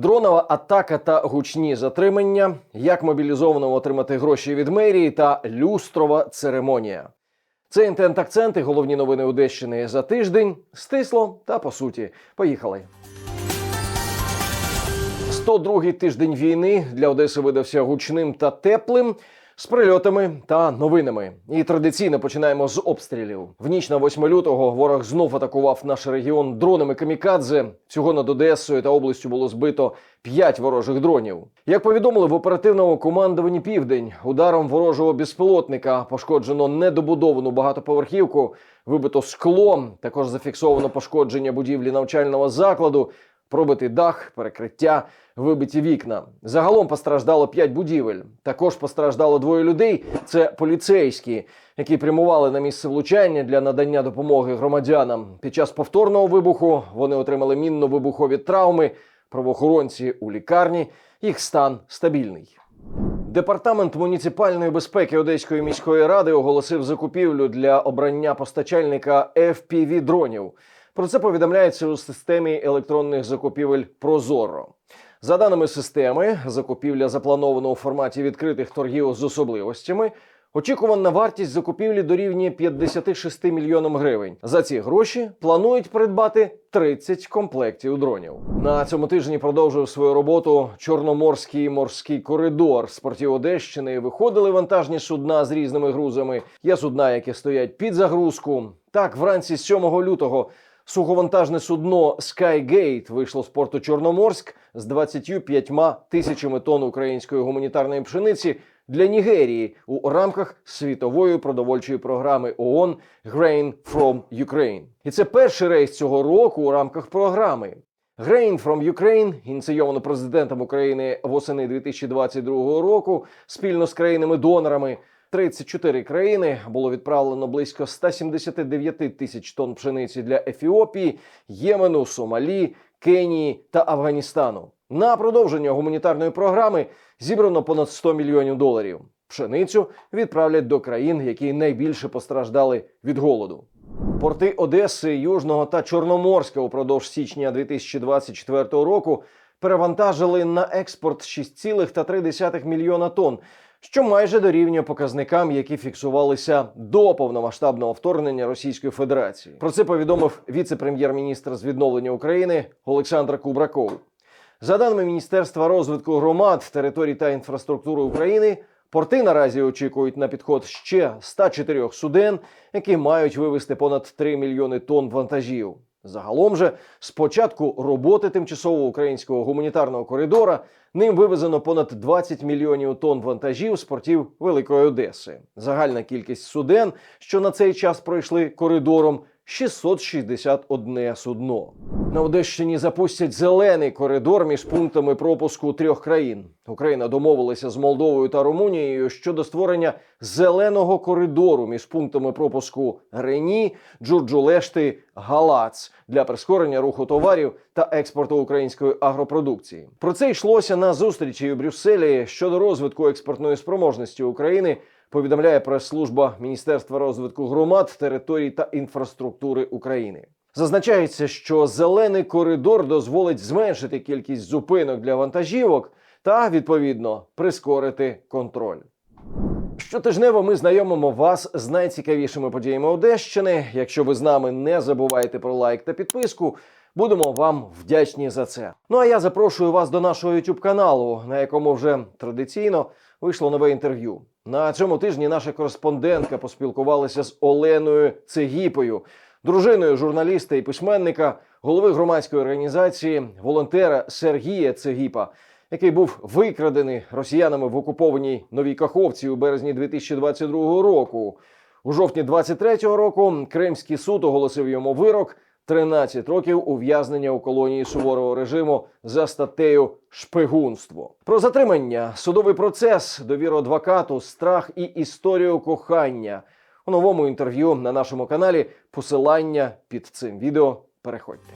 Дронова атака та гучні затримання, як мобілізованому отримати гроші від мерії та люстрова церемонія. Це інтент акценти, головні новини Одещини за тиждень. Стисло та по суті. Поїхали. 102-й тиждень війни для Одеси видався гучним та теплим. З прильотами та новинами. І традиційно починаємо з обстрілів. В ніч на 8 лютого ворог знов атакував наш регіон дронами камікадзе. Всього над Одесою та областю було збито 5 ворожих дронів. Як повідомили в оперативному командуванні Південь, ударом ворожого безпілотника пошкоджено недобудовану багатоповерхівку, вибито скло. Також зафіксовано пошкодження будівлі навчального закладу. Пробитий дах, перекриття, вибиті вікна. Загалом постраждало 5 будівель. Також постраждало двоє людей. Це поліцейські, які прямували на місце влучання для надання допомоги громадянам. Під час повторного вибуху вони отримали мінно-вибухові травми. Правоохоронці у лікарні. Їх стан стабільний. Департамент муніципальної безпеки Одеської міської ради оголосив закупівлю для обрання постачальника fpv дронів. Про це повідомляється у системі електронних закупівель Прозоро. За даними системи, закупівля запланована у форматі відкритих торгів з особливостями. Очікувана вартість закупівлі дорівнює 56 мільйонам гривень. За ці гроші планують придбати 30 комплектів дронів. На цьому тижні продовжив свою роботу Чорноморський морський коридор з портів Одещини. Виходили вантажні судна з різними грузами. Є судна, які стоять під загрузку. Так, вранці 7 лютого Суховантажне судно Skygate вийшло з порту Чорноморськ з 25 тисячами тонн української гуманітарної пшениці для Нігерії у рамках світової продовольчої програми ООН Grain from Ukraine. І це перший рейс цього року у рамках програми. Grain from Ukraine, ініційовано президентом України восени 2022 року, спільно з країнами-донорами. 34 країни було відправлено близько 179 тисяч тонн пшениці для Ефіопії, Ємену, Сомалі, Кенії та Афганістану. На продовження гуманітарної програми зібрано понад 100 мільйонів доларів. Пшеницю відправлять до країн, які найбільше постраждали від голоду. Порти Одеси, Южного та Чорноморська упродовж січня 2024 року перевантажили на експорт 6,3 мільйона тонн, що майже дорівнює показникам, які фіксувалися до повномасштабного вторгнення Російської Федерації. Про це повідомив віце-прем'єр-міністр з відновлення України Олександр Кубраков. За даними Міністерства розвитку громад, територій та інфраструктури України, порти наразі очікують на підход ще 104 суден, які мають вивезти понад 3 мільйони тонн вантажів. Загалом же з початку роботи тимчасового українського гуманітарного коридора ним вивезено понад 20 мільйонів тонн вантажів з портів Великої Одеси. Загальна кількість суден, що на цей час пройшли коридором, 661 судно. На Одещині запустять зелений коридор між пунктами пропуску трьох країн. Україна домовилася з Молдовою та Румунією щодо створення зеленого коридору між пунктами пропуску Рені, Джурджулешти, Галац для прискорення руху товарів та експорту української агропродукції. Про це йшлося на зустрічі у Брюсселі щодо розвитку експортної спроможності України повідомляє прес-служба Міністерства розвитку громад, територій та інфраструктури України. Зазначається, що зелений коридор дозволить зменшити кількість зупинок для вантажівок та відповідно прискорити контроль. Щотижнево ми знайомимо вас з найцікавішими подіями Одещини. Якщо ви з нами не забувайте про лайк та підписку, будемо вам вдячні за це. Ну а я запрошую вас до нашого youtube каналу, на якому вже традиційно вийшло нове інтерв'ю. На цьому тижні наша кореспондентка поспілкувалася з Оленою Цегіпою, дружиною журналіста і письменника, голови громадської організації, волонтера Сергія Цегіпа, який був викрадений росіянами в окупованій Новій Каховці у березні 2022 року. У жовтні 23-го року Кримський суд оголосив йому вирок 13 років ув'язнення у колонії суворого режиму за статтею шпигунство. Про затримання, судовий процес, довіру адвокату, страх і історію кохання у новому інтерв'ю на нашому каналі. Посилання під цим відео. Переходьте.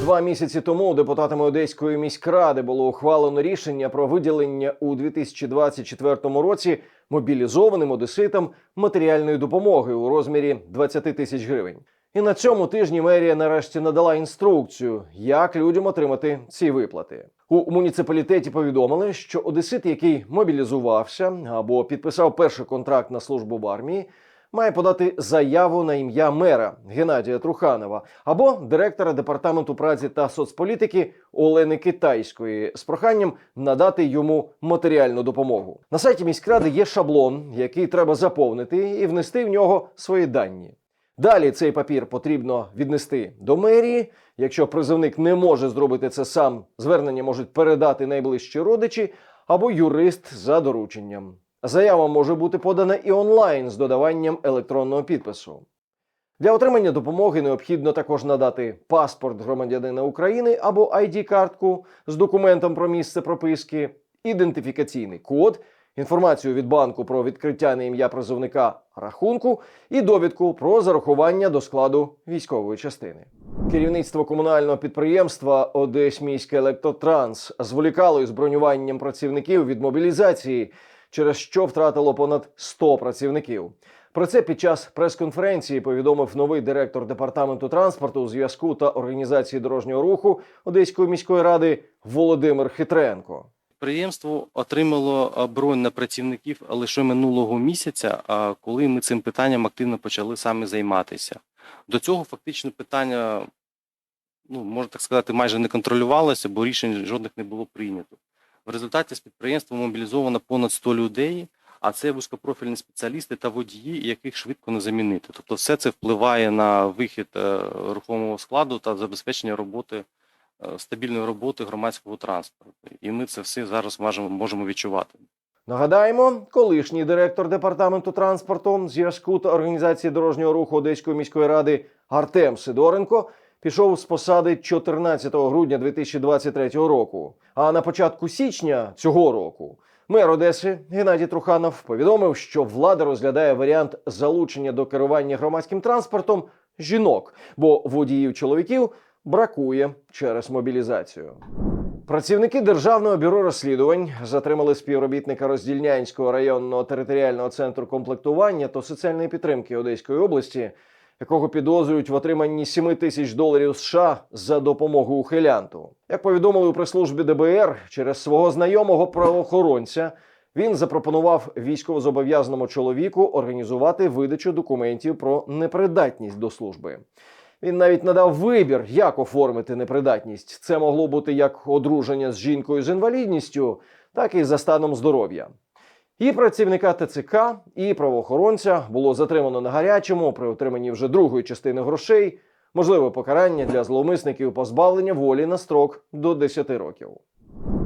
Два місяці тому депутатами Одеської міськради було ухвалено рішення про виділення у 2024 році мобілізованим одеситам матеріальної допомоги у розмірі 20 тисяч гривень. І на цьому тижні мерія нарешті надала інструкцію, як людям отримати ці виплати. У муніципалітеті повідомили, що одесит, який мобілізувався або підписав перший контракт на службу в армії, має подати заяву на ім'я мера Геннадія Труханова або директора департаменту праці та соцполітики Олени Китайської з проханням надати йому матеріальну допомогу. На сайті міськради є шаблон, який треба заповнити і внести в нього свої дані. Далі цей папір потрібно віднести до мерії. Якщо призовник не може зробити це сам, звернення можуть передати найближчі родичі або юрист за дорученням. Заява може бути подана і онлайн з додаванням електронного підпису. Для отримання допомоги необхідно також надати паспорт громадянина України або ID-картку з документом про місце прописки, ідентифікаційний код, інформацію від банку про відкриття на ім'я призовника рахунку і довідку про зарахування до складу військової частини. Керівництво комунального підприємства Одесьміське електротранс зволікало із бронюванням працівників від мобілізації, через що втратило понад 100 працівників. Про це під час прес-конференції повідомив новий директор департаменту транспорту, зв'язку та організації дорожнього руху Одеської міської ради Володимир Хитренко. Підприємство отримало бронь на працівників лише минулого місяця, коли ми цим питанням активно почали саме займатися. До цього фактично питання, ну можна так сказати, майже не контролювалося, бо рішень жодних не було прийнято. В результаті з підприємства мобілізовано понад 100 людей, а це вузькопрофільні спеціалісти та водії, яких швидко не замінити. Тобто, все це впливає на вихід е, рухомого складу та забезпечення роботи е, стабільної роботи громадського транспорту. І ми це все зараз можемо, відчувати. Нагадаємо, колишній директор департаменту транспорту, зв'язку та організації дорожнього руху Одеської міської ради Артем Сидоренко пішов з посади 14 грудня 2023 року. А на початку січня цього року мер Одеси Геннадій Труханов повідомив, що влада розглядає варіант залучення до керування громадським транспортом жінок, бо водіїв чоловіків бракує через мобілізацію. Працівники Державного бюро розслідувань затримали співробітника Роздільнянського районного територіального центру комплектування та соціальної підтримки Одеської області, якого підозрюють в отриманні 7 тисяч доларів США за допомогу ухилянту. Як повідомили у прес-службі ДБР, через свого знайомого правоохоронця він запропонував військовозобов'язаному чоловіку організувати видачу документів про непридатність до служби. Він навіть надав вибір, як оформити непридатність. Це могло бути як одруження з жінкою з інвалідністю, так і за станом здоров'я. І працівника ТЦК, і правоохоронця було затримано на гарячому при отриманні вже другої частини грошей, можливе покарання для зловмисників позбавлення волі на строк до 10 років.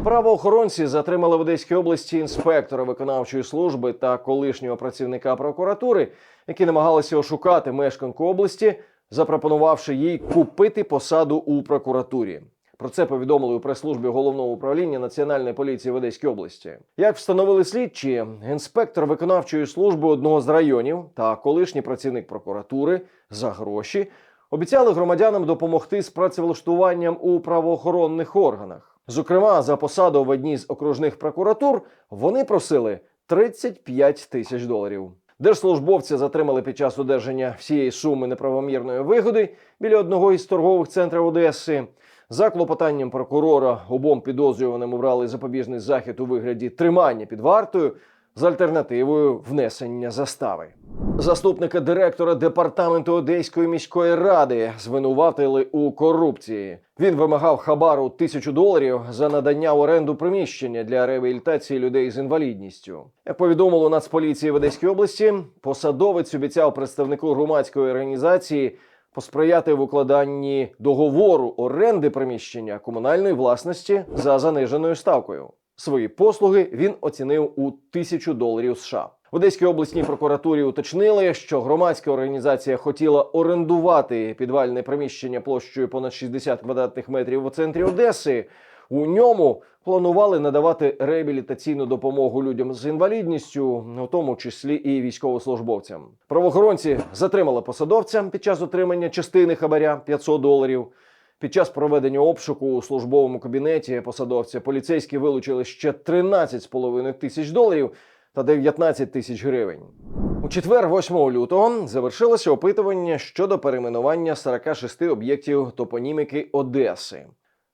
Правоохоронці затримали в Одеській області інспектора виконавчої служби та колишнього працівника прокуратури, які намагалися ошукати мешканку області, запропонувавши їй купити посаду у прокуратурі. Про це повідомили у прес-службі головного управління Національної поліції в Одеській області. Як встановили слідчі, інспектор виконавчої служби одного з районів та колишній працівник прокуратури за гроші обіцяли громадянам допомогти з працевлаштуванням у правоохоронних органах. Зокрема, за посаду в одній з окружних прокуратур вони просили 35 тисяч доларів. Держслужбовця затримали під час одержання всієї суми неправомірної вигоди біля одного із торгових центрів Одеси. За клопотанням прокурора обом підозрюваним обрали запобіжний захід у вигляді тримання під вартою з альтернативою внесення застави. Заступника директора департаменту Одеської міської ради звинуватили у корупції. Він вимагав хабару тисячу доларів за надання в оренду приміщення для реабілітації людей з інвалідністю. Як повідомило Нацполіції в Одеській області, посадовець обіцяв представнику громадської організації посприяти в укладанні договору оренди приміщення комунальної власності за заниженою ставкою. Свої послуги він оцінив у тисячу доларів США. В Одеській обласній прокуратурі уточнили, що громадська організація хотіла орендувати підвальне приміщення площею понад 60 квадратних метрів у центрі Одеси. У ньому планували надавати реабілітаційну допомогу людям з інвалідністю, у тому числі і військовослужбовцям. Правоохоронці затримали посадовця під час отримання частини хабаря 500 доларів. Під час проведення обшуку у службовому кабінеті посадовця поліцейські вилучили ще 13,5 тисяч доларів та 19 тисяч гривень. У четвер, 8 лютого, завершилося опитування щодо перейменування 46 об'єктів топоніміки Одеси.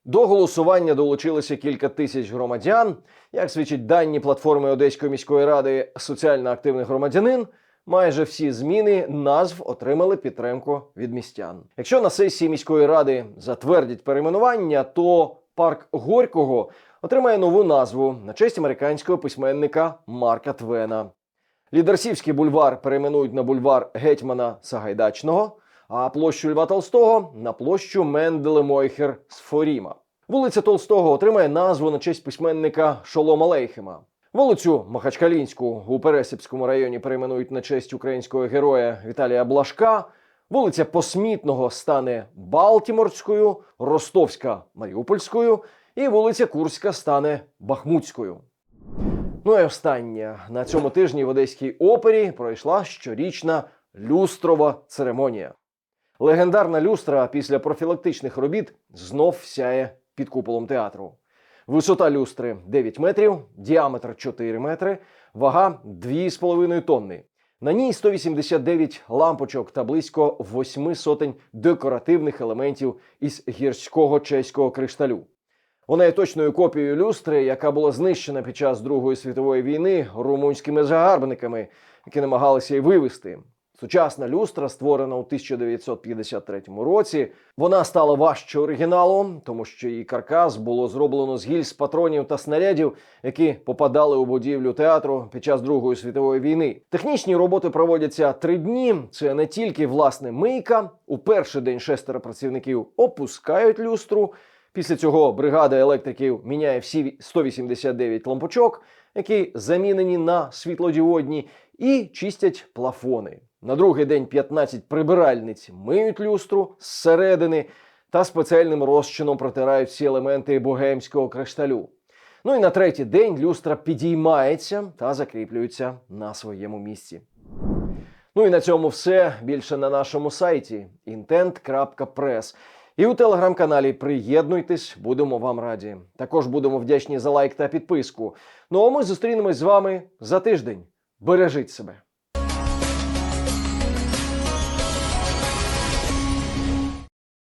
До голосування долучилося кілька тисяч громадян. Як свідчать дані платформи Одеської міської ради соціально активний громадянин, майже всі зміни назв отримали підтримку від містян. Якщо на сесії міської ради затвердять перейменування, то парк Горького отримає нову назву на честь американського письменника Марка Твена. Лідерсівський бульвар перейменують на бульвар гетьмана Сагайдачного, а площу Льва Толстого на площу Менделе Мойхер Сфоріма. Вулиця Толстого отримає назву на честь письменника Шолома Лейхема. Вулицю Махачкалінську у Пересипському районі перейменують на честь українського героя Віталія Блашка. Вулиця Посмітного стане Балтіморською, Ростовська Маріупольською, і вулиця Курська стане Бахмутською. Ну і останнє на цьому тижні в Одеській опері пройшла щорічна люстрова церемонія. Легендарна люстра після профілактичних робіт знов сяє під куполом театру. Висота люстри 9 метрів, діаметр 4 метри, вага 2,5 тонни. На ній 189 лампочок та близько 8 сотень декоративних елементів із гірського чеського кришталю. Вона є точною копією люстри, яка була знищена під час Другої світової війни румунськими загарбниками, які намагалися її вивести. Сучасна люстра, створена у 1953 році, вона стала важче оригіналу, тому що її каркас було зроблено з гільз патронів та снарядів, які попадали у будівлю театру під час Другої світової війни. Технічні роботи проводяться три дні. Це не тільки власне мийка. У перший день шестеро працівників опускають люстру. Після цього бригада електриків міняє всі 189 лампочок, які замінені на світлодіодні, і чистять плафони. На другий день 15 прибиральниць миють люстру зсередини та спеціальним розчином протирають всі елементи богемського кришталю. Ну і на третій день люстра підіймається та закріплюється на своєму місці. Ну і на цьому все. Більше на нашому сайті intent.press. І у телеграм-каналі приєднуйтесь, будемо вам раді. Також будемо вдячні за лайк та підписку. Ну а ми зустрінемось з вами за тиждень. Бережіть себе.